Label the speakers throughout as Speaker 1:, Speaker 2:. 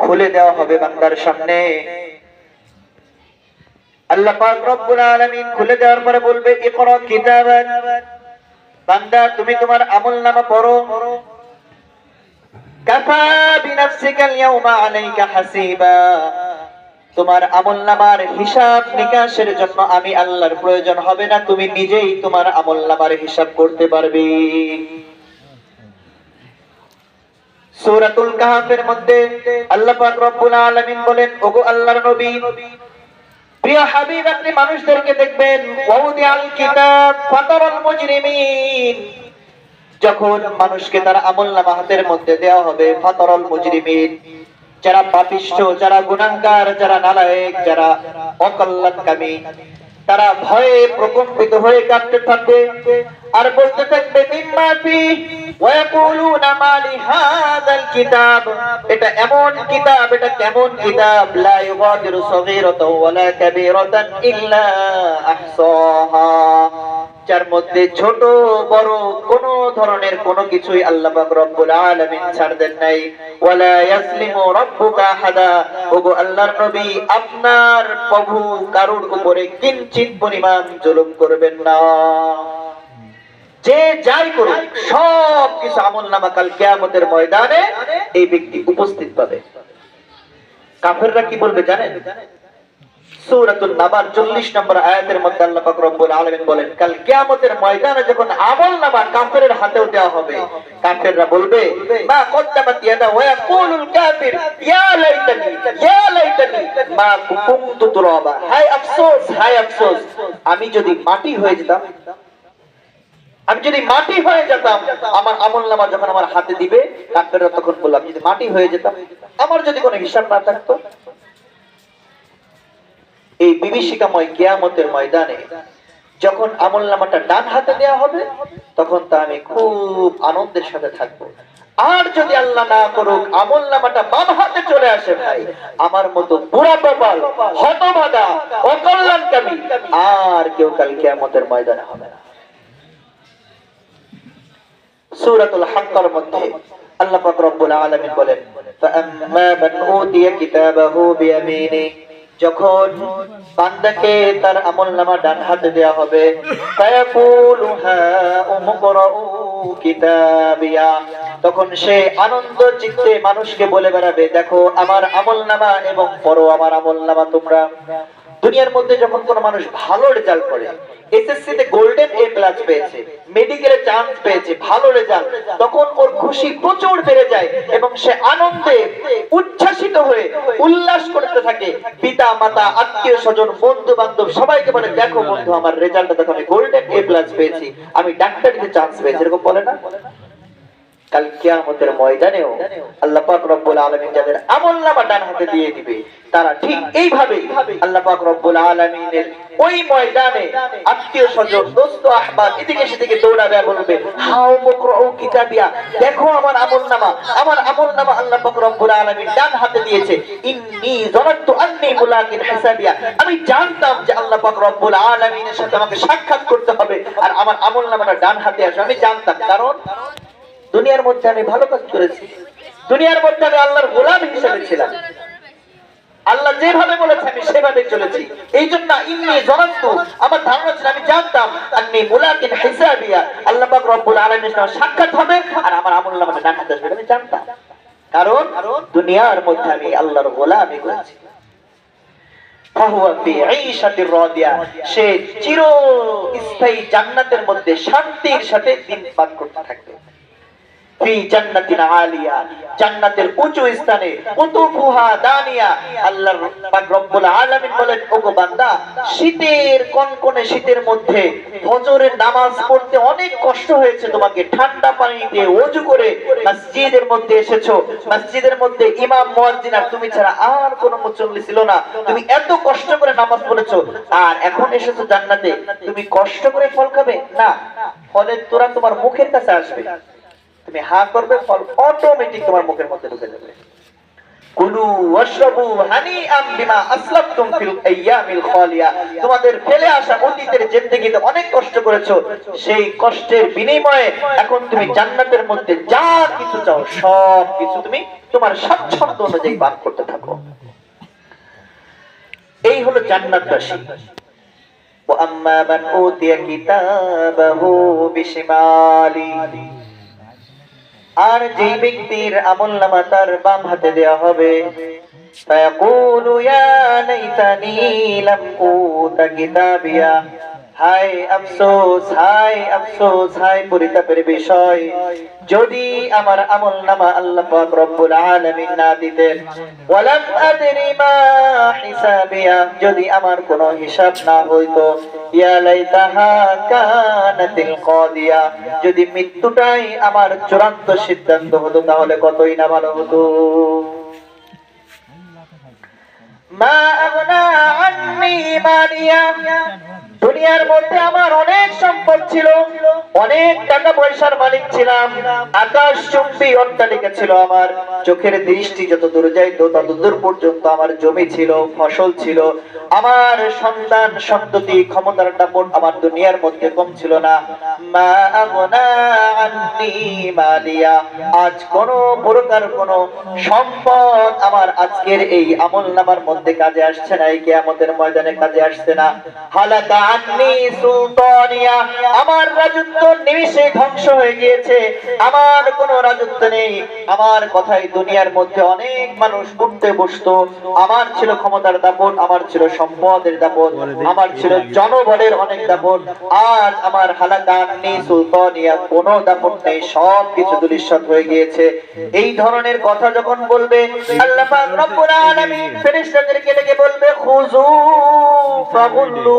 Speaker 1: খুলে দেওয়া হবে বান্দার সামনে। আল্লাহ খুলে দেওয়ার পরে বলবে বান্দা, তুমি তোমার পড়ো। বিনাফসিকা আল-ইয়াওমা আলাইকা হাসিবা। তোমার নিকাশের জন্য আমি আল্লাহর প্রয়োজন হবে না, তুমি নিজেই তোমার আমলনামার হিসাব করতে পারবে। সূরাতুল কাহাফের মধ্যে আল্লাহ পাক রব্বুল আলামিন বলেন, ওগো আল্লাহর নবী, প্রিয় হাবিব, আপনি মানুষদেরকে দেখবেন ওয়াউদি আল কিতাব, ফাতারাল মুজরিমিন। যখন মানুষকে তার আমলনামা হাতের মধ্যে দেওয়া হবে, ফাতারাল মুজরিমিন, যারা পাপিষ্ঠ যারা গুনাহগার, যারা নালায়েক, যারা অকল্যাণকামী তারা ভয়ে প্রকম্পিত হয়ে কাঁদতে থাকবে। আর বলতে থাকবে, মিম্মা ফি ওয়ায়াকুলুনা মা লিহাযাল কিতাব। এটা এমন কিতাব, এটা কেমন কিতাব? লা ইউগাদিরু সগীরাতাও ওয়ালা কাবীরাতান ইল্লা আহসাহা। যার মধ্যে ছোট, বড় কোন ধরনের কোন কিছুই আল্লাহ পাক রব্বুল আলামিন ছাড় দেন নাই। ওয়ালা ইয়াসলিমু ওগো আল্লাহর নবী, আপনার প্রভু কারুর উপরে কিঞ্চিত পরিমাণ জুলুম করবেন না। যে যাই করুক, সব কিছু আমল নামা কাল কেয়ামতের ময়দানে এই ব্যক্তি উপস্থিত পাবে। কাফেররা কি বলবে জানেন? নাবার 40 নম্বর আয়াতের মধ্যে আল্লাহ বলেন, কাল ময়দানে যখন কাফেরের হাতেও দেওয়া হবে, কাফেররা বলবে, মা ওয়া ইয়াকুলুল কাফির, ইয়া লাইতানি ইয়া লাইতানি, মা কুনতু তুরাবা আফসোস আফসোস, আমি যদি মাটি হয়ে যেতাম, আমি যদি মাটি হয়ে যেতাম, আমার আমল নামা যখন আমার হাতে দিবে, কাফেররা তখন বললাম যদি মাটি হয়ে যেতাম, আমার যদি কোনো হিসাব না থাকতো এই বিভীষিকাময় কেয়ামতের ময়দানে যখন আমল নামাটা ডান হাতে দেওয়া হবে, তখন তা আমি খুব আনন্দের সাথে থাকব। আর যদি আল্লাহ না করুক আমল নামাটা বাম হাতে চলে আসে ভাই। আমার মতো বুড়া কপাল হতবাদা অকল্যাণকামী আর কেউ কাল কেয়ামতের ময়দানে হবে না। সূরাতুল হাক্কার মধ্যে আল্লাহ পাক রব্বুল আলামিন বলেন, ফাআম্মা মান উতিয়া কিতাবাহু বিয়ামিনি যখন বান্দাকে তার আমল নামা ডান হাতে দেয়া হবে তখন সে আনন্দ চিত্তে মানুষকে বলে বেড়াবে, দেখো, আমার আমল নামা এবং পরো আমার আমল নামা তোমরা। দুনিয়ার মধ্যে যখন কোনো মানুষ ভালো রেজাল্ট করে এসএসসি তে গোল্ডেন এ প্লাস পেয়েছে মেডিকেলে চান্স পেয়েছে, ভালো রেজাল্ট তখন ওর খুশি প্রচুর বেড়ে যায় এবং সে আনন্দে উচ্ছ্বাসিত হয়ে উল্লাস করতে থাকে। পিতা, মাতা, আত্মীয় স্বজন বন্ধু বান্ধব সবাইকে বলে, দেখো বন্ধু, আমার দেখো, আমি গোল্ডেন এ প্লাস পেয়েছি, আমি ডাক্তারিতে চান্স পেয়েছি। এরকম বলে না? কাল কিয়ামতের ময়দানেও আল্লাহ পাক রব্বুল যাদের ডান হাতে দিয়ে দিবে, তারা ঠিক এইভাবে আল্লাহ পাক রব্বুল আলামিনের ওই ময়দানে আত্মীয় স্বজন, দোস্ত আহবাব এদিকে সেদিকে দৌড়াবে, বলবে, হাও মুকরাউ কিতাবিয়া, দেখো আমার আমলনামা আমার আমলনামা আল্লাহ পাক রব্বুল আলামিন ডান হাতে দিয়েছে। ইন্নী যানাতু আন্নী মুলাকিন হিসাবিয়া, আমি জানতাম যে আল্লাহ পাক রব্বুল আলামিনের সাথে আমাকে সাক্ষাৎ করতে হবে আর আমার আমল নামাটা ডান হাতে আসবে। আমি জানতাম, কারণ দুনিয়ার মধ্যে আমি ভালো কাজ করেছি। দুনিয়ার মধ্যে আমি আল্লাহর গোলাম হিসেবে ছিলাম। আল্লাহ যেভাবে বলেছে, আমি সেভাবে চলেছি। এই জন্য ইন্নি জনান্ত আমার ধারণা ছিল, আমি জানতাম, আন্নি মুলাকিন হিসাবিয়া। আল্লাহ পাক রব্বুল আলামিনের সাথে সাক্ষাৎ হবে, আর আমার আমল নামাটা ডান আসবে আমি জানতাম। কারণ দুনিয়ার মধ্যে আমি আল্লাহর গোলামি করেছি। সে চির স্থায়ী জান্নাতের মধ্যে শান্তির সাথে দিন পার করতে থাকবে। ফি জান্নাতিন আলিয়া শীতের মধ্যে ফজরের নামাজ পড়তে অনেক কষ্ট হয়েছে। তোমাকে ঠান্ডা পানি দিয়ে ওযু করে মসজিদের মধ্যে এসেছ। মসজিদের মধ্যে ইমাম, মুয়াজ্জিন, আর তুমি ছাড়া আর কোনো মুসল্লি ছিল না। তুমি এত কষ্ট করে নামাজ পড়েছো, আর এখন এসেছ জান্নাতে। তুমি কষ্ট করে ফল খাবে? না। ফলের তোরা তোমার মুখের কাছে আসবে। তুমি হা করবে, ফল অটোমেটিক তোমার মুখের মধ্যে ঢুকে যাবে। কুলু ওয়াশরাবু বিমা আসলাফতুম ফিল আইয়ামিল খালিয়া। তোমাদের ফেলে আসা অতীতের অনেক কষ্ট করেছ, সেই কষ্টের বিনিময়ে এখন তুমি জান্নাতের মধ্যে যা কিছু চাও, সব কিছু তুমি তোমার অনুযায়ী পান করতে থাকো। এই হলো জান্নাতবাসী। ওয়া আম্মা মান উতিয়া কিতাবাহু আর যেই ব্যক্তির আমল নামা তার বাম হাতে দেওয়া হবে فيقول يا ليتني لم أوت كتابيا হাই আফসোস হাই আফসোস হাই পরিতাপের বিষয়। যদি আমার আমল নামা আল্লাহ পাক রব্বুল আলামিন না দিতেন, ওয়ালাম আদরি মা হিসাবিয়া, যদি আমার কোনো হিসাব না হইতো, ইয়া লাইতাহা কানাতিল যদি মৃত্যুটাই আমার চূড়ান্ত সিদ্ধান্ত হতো, তাহলে কতই না ভালো হতো? মা আগনা আন্নি মালিয়া দুনিয়ার মধ্যে আমার অনেক সম্পদ ছিল, অনেক টাকা পয়সার মালিক ছিলাম, আকাশ চুম্বি অট্টালিকা ছিল আমার, চোখের দৃষ্টি যত দূর যাইতো তত দূর পর্যন্ত আমার জমি ছিল, ফসল ছিল, আমার সন্তান সন্ততি ক্ষমতার দাপট আমার দুনিয়ার মধ্যে কম ছিল না। মালিয়া, আজ কোন প্রকার কোন সম্পদ আমার আজকের এই আমল নামার মধ্যে কাজে আসছে না, এই কিয়ামতের ময়দানে কাজে আসছে না। হালাকা আমার রাজত্ব নিমিষে ধ্বংস হয়ে গিয়েছে। আমার কোনো রাজত্ব নেই। আমার কথাই দুনিয়ার মধ্যে অনেক মানুষ উঠতে বসতো। আমার ছিল ক্ষমতার দাপট, আমার ছিল সম্পদের দাপট, আমার ছিল জনবলের অনেক দাপট। আজ আমার হালাকা আন্নি সুলতানিয়া কোনো দাপট নেই, সব কিছু দুলিশত হয়ে গিয়েছে। এই ধরনের কথা যখন বলবে, আল্লাহ পাক রব্বুল আলামিন ফেরেশতাদেরকে ডেকে বলবে খুযু ফাগুল্লু,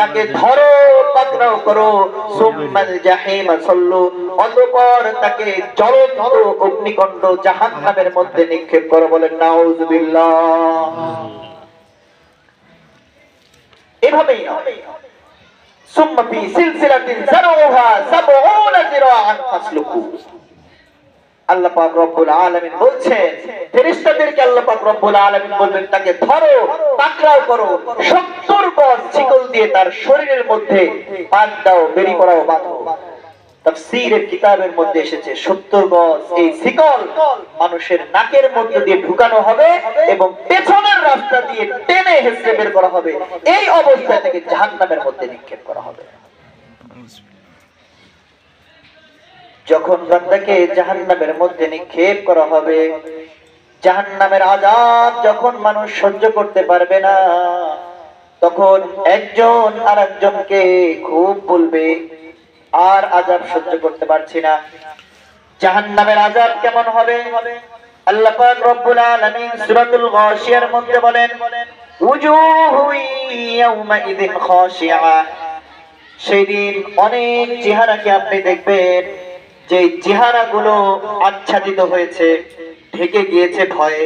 Speaker 1: তাকে ধরো পাকড়াও করো। সুম্মাল জাহিম, সল্লু। অতঃপর তাকে জ্বলন্ত অগ্নিকণ্ড জাহান্নামের মধ্যে নিক্ষেপ করো বলেন নাউজুবিল্লাহ। এভাবেই নয়। সুম্মা ফি সিলসিলাতিন জারউহা সাবউনা জিরাআন ফাসলুকু। আল্লাহ পাক রব্বুল আলামিন বলছেন, ফেরেশতাদেরকে আল্লাহ পাক রব্বুল আলামিন বলবেন, তাকে ধরো, পাকড়াও করো 70 গজ কিতাবের মধ্যে এসেছে 70 গজ এই শিকল মানুষের নাকের মধ্যে দিয়ে ঢুকানো হবে এবং পেছনের রাস্তা দিয়ে টেনে হেসে বের করা হবে। এই অবস্থায় থেকে জাহান্নামের মধ্যে নিক্ষেপ করা হবে। যখন বান্দাকে জাহান্নামের মধ্যে নিক্ষেপ করা হবে, জাহান্নামের আজাব যখন মানুষ সহ্য করতে পারবে না, তখন একজন আর একজনকে খুব বলবে, আর আজাব সহ্য করতে পারছি না। জাহান্নামের আজাব কেমন হবে? আল্লাহ রব্বুল আলামিন সূরাতুল গাশিয়ার মধ্যে বলেন সেদিন অনেক চেহারাকে আপনি দেখবেন যে চেহারাগুলো আচ্ছাদিত হয়েছে ঢেকে গিয়েছে ভয়ে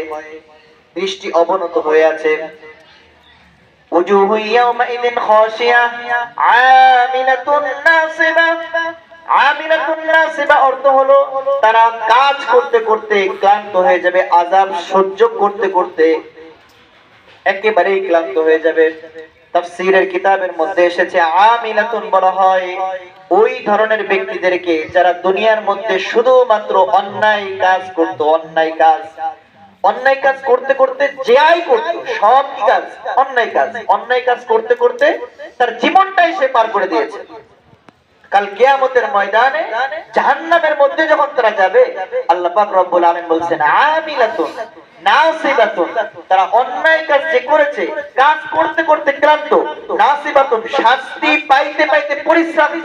Speaker 1: দৃষ্টি অবনত হয়ে আছে وجوه يومئذ خاشعة عاملة ناصبة আমিনাতুন নাসিবা অর্থ হলো তারা কাজ করতে করতে ক্লান্ত হয়ে যাবে আযাব সহ্য করতে করতে একেবারেই ক্লান্ত হয়ে যাবে তাফসীরের কিতাবের মধ্যে এসেছে আমিলাতুন বলা হয় ওই ধরনের ব্যক্তিদেরকে যারা দুনিয়ার মধ্যে শুধুমাত্র অন্যায় কাজ করত, অন্যায় কাজ। অন্যায় কাজ করতে করতে যেয়াই করত, সব কাজ? অন্যায় কাজ। অন্যায় কাজ করতে করতে তার জীবনটাই সে পার করে দিয়েছে। কাল কিয়ামতের ময়দানে, জাহান্নামের মধ্যে যখন তারা যাবে, আল্লাহ পাক রব্বুল আলামিন বলছেন, আমিলাতুন, নাসিবাতুন। তারা অন্যায় কাজ যে করেছে, কাজ করতে করতে ক্লান্ত, নাসিবাতুন, শাস্তি পাইতে পাইতে পরিশ্রান্ত।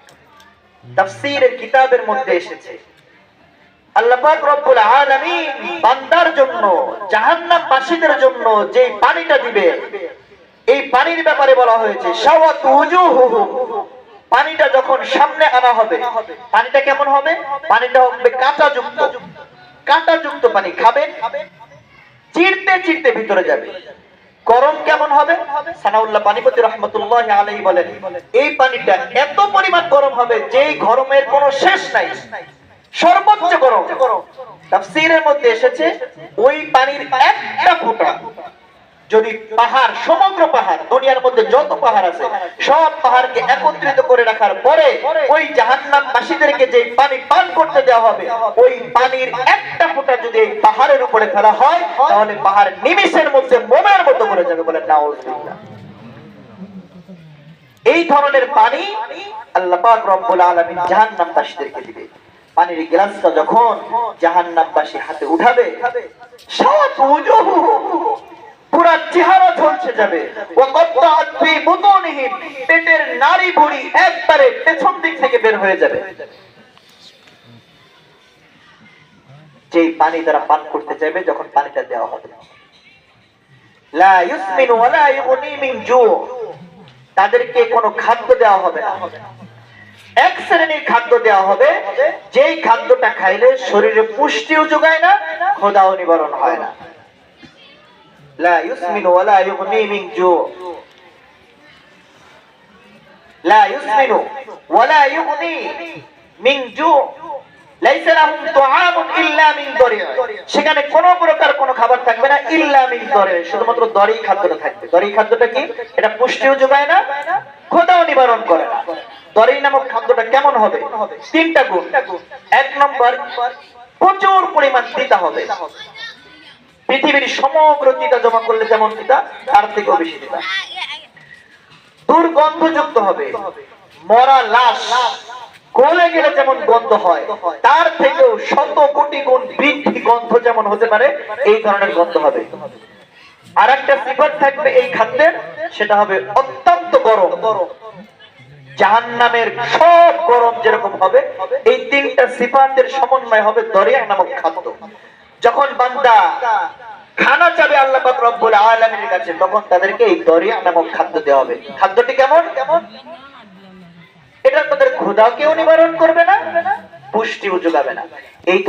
Speaker 1: তাফসীরের কিতাবের মধ্যে এসেছে। আল্লাহ পাক রব্বুল আলামিন বান্দার জন্য, জাহান্নাম বাসীদের জন্য পানিটা দিবে, এই পানির ব্যাপারে বলা হয়েছে পানিটা যখন সামনে আনা হবে, পানিটা কেমন হবে? পানিটা হবে কাঁচা যুক্ত কাঁটাযুক্ত পানি খাবেন, চিরতে চিরতে ভিতরে যাবে। গরম কেমন হবে? সানাউল্লাহ পানিপতি রহমতুল্লাহ আলাই বলেন, এই পানিটা এত পরিমাণ গরম হবে যেই গরমের কোনো শেষ নাই। সর্বোচ্চ গরম। তাফসীরের মধ্যে এসেছে, ওই পানির একটা ফোঁটা। যদি পাহাড়, সমগ্র পাহাড়, দুনিয়ার মধ্যে যত পাহাড় আছে, সব পাহাড়কে একত্রিত করে রাখার পরে ওই জাহান্নাম বাসীদেরকে যে পানি পান করতে দেওয়া হবে, ওই পানির একটা ফোঁটা যদি এই পাহাড়ের উপরে ফেলা হয়, তাহলে পাহাড় নিমিষের মধ্যে মোমের মতো করে যাবে বলে নাউজুবিল্লাহ। এই ধরনের পানি আল্লাহ পাক রব্বুল আলামিন জাহান্নামবাসীদেরকে দিবে। পানির গ্লাসটা যখন জাহান্নামবাসী হাতে উঠাবে, সব উজুহু পানি তারা পান করতে চাইবে, যখন পানিটা দেওয়া হবে। তাদেরকে কোনো খাদ্য দেওয়া হবে না। এক শ্রেণির খাদ্য দেওয়া হবে। যেই খাদ্যটা খাইলে শরীরে পুষ্টিও যোগায় না খোদাও নিবারণ হয় না। লা ইউসমিনু ওয়ালা ইউগনি মিন জু লাইসা লাহুম তুআমুন ইল্লা মিন দরি' সেখানে কোন প্রকার কোন খাবার থাকবে না ইল্লা মিন দরি' শুধুমাত্র দরি খাদ্যটা থাকবে। দরি খাদ্যটা কি? এটা পুষ্টিও যোগায় না, ক্ষুধাও নিবারণ করে না। দরি নামক খাদ্যটা কেমন হবে? তিনটা গুণ। এক নম্বর, প্রচুর পরিমাণ তিতা হবে। পৃথিবীর সমগ্র তিতা জমা করলে যেমন তিতা তার থেকেও বেশি তিতা দুর্গন্ধযুক্ত হবে, মরা লাশ গলে গেলে যেমন গন্ধ হয়, তার থেকেও শত কোটি গুণ বৃদ্ধি গন্ধ যেমন হতে পারে, এই ধরনের গন্ধ হবে। আর একটা সিফাত থাকবে এই খাদ্যের, সেটা হবে অত্যন্ত গরম। জাহান্নামের সব গরম যেরকম হবে, এই তিনটা সিফাতের সমন্বয় হবে দরিয়া নামক খাদ্য। যখন বান্দা খানা চাবে আল্লাহ রব্বুল আলামিনের কাছে, তখন তাদেরকে এই দরিয়া নামক খাদ্য দেওয়া হবে। খাদ্যটি কেমন? কেমন এটা তাদের ক্ষুধাকেও নিবারণ করবে না, পুষ্টিও যোগাবে না। এই